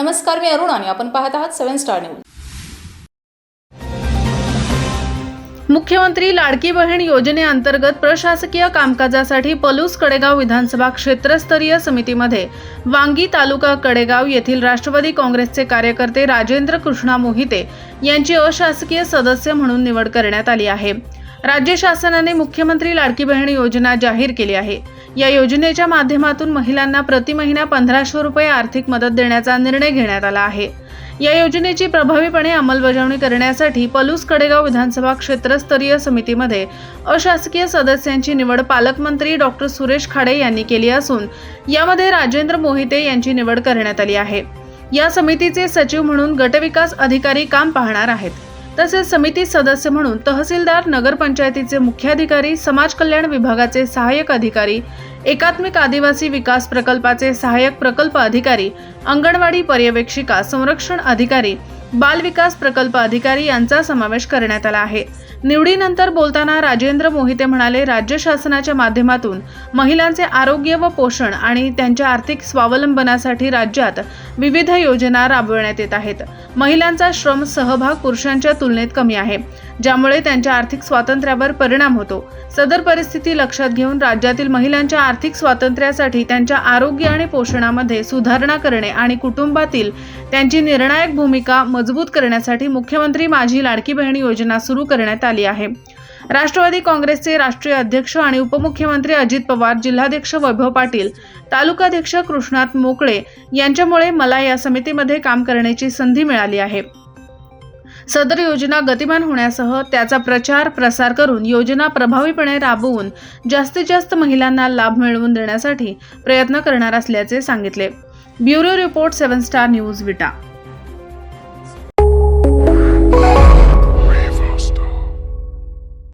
नमस्कार मी अरुण आणि आपण पाहत आहात सेव्हन स्टार न्यूज. मुख्यमंत्री लाडकी बहीण योजनेअंतर्गत प्रशासकीय कामकाजासाठी पलूस कडेगाव विधानसभा क्षेत्रस्तरीय समितीमध्ये वांगी तालुका कडेगाव येथील राष्ट्रवादी काँग्रेसचे कार्यकर्ते राजेंद्र कृष्णा मोहिते यांची अशासकीय सदस्य म्हणून निवड करण्यात आली आहे. राज्य शासनाने मुख्यमंत्री लाडकी बहीण योजना जाहीर केली आहे. या योजनेच्या माध्यमातून महिलांना प्रति महिना पंधराशे रुपये आर्थिक मदत देण्याचा निर्णय घेण्यात आला आहे. या योजनेची प्रभावीपणे अंमलबजावणी करण्यासाठी पलूस कडेगाव विधानसभा क्षेत्रस्तरीय समितीमध्ये अशासकीय सदस्यांची निवड पालकमंत्री डॉक्टर सुरेश खाडे यांनी केली असून यामध्ये राजेंद्र मोहिते यांची निवड करण्यात आली आहे. या समितीचे सचिव म्हणून गटविकास अधिकारी काम पाहणार आहेत. तसेच समिती सदस्य म्हणून तहसीलदार नगरपंचायतीचे मुख्याधिकारी समाज कल्याण विभागाचे सहाय्यक अधिकारी एकात्मिक आदिवासी विकास प्रकल्पाचे सहाय्यक प्रकल्प अधिकारी अंगणवाडी पर्यवेक्षिका संरक्षण अधिकारी बाल विकास प्रकल्प अधिकारी यांचा समावेश करण्यात आला आहे. निवडीनंतर बोलताना राजेंद्र मोहिते म्हणाले राज्य शासनाच्या माध्यमातून महिलांचे आरोग्य व पोषण आणि त्यांच्या आर्थिक स्वावलंबनासाठी राज्यात विविध योजना राबविण्यात येत आहेत. महिलांचा श्रम सहभाग पुरुषांच्या तुलनेत कमी आहे. ज्यामुळे त्यांच्या आर्थिक स्वातंत्र्यावर परिणाम होतो. सदर परिस्थिती लक्षात घेऊन राज्यातील महिलांच्या आर्थिक स्वातंत्र्यासाठी त्यांच्या आरोग्य आणि पोषणामध्ये सुधारणा करणे आणि कुटुंबातील त्यांची निर्णायक भूमिका मजबूत करण्यासाठी मुख्यमंत्री माझी लाडकी बहीण योजना सुरू करण्यात आली आहे. राष्ट्रवादी काँग्रेसचे राष्ट्रीय अध्यक्ष आणि उपमुख्यमंत्री अजित पवार जिल्हाध्यक्ष वैभव पाटील तालुकाध्यक्ष कृष्णात मोकळे यांच्यामुळे मला या समितीमध्ये काम करण्याची संधी मिळाली आहे. सदर योजना गतिमान होण्यासह त्याचा प्रचार प्रसार करून योजना प्रभावीपणे राबवून जास्तीत जास्त महिलांना लाभ मिळवून देण्यासाठी प्रयत्न करणार असल्याचे सांगितले. Bureau report seven star news Vita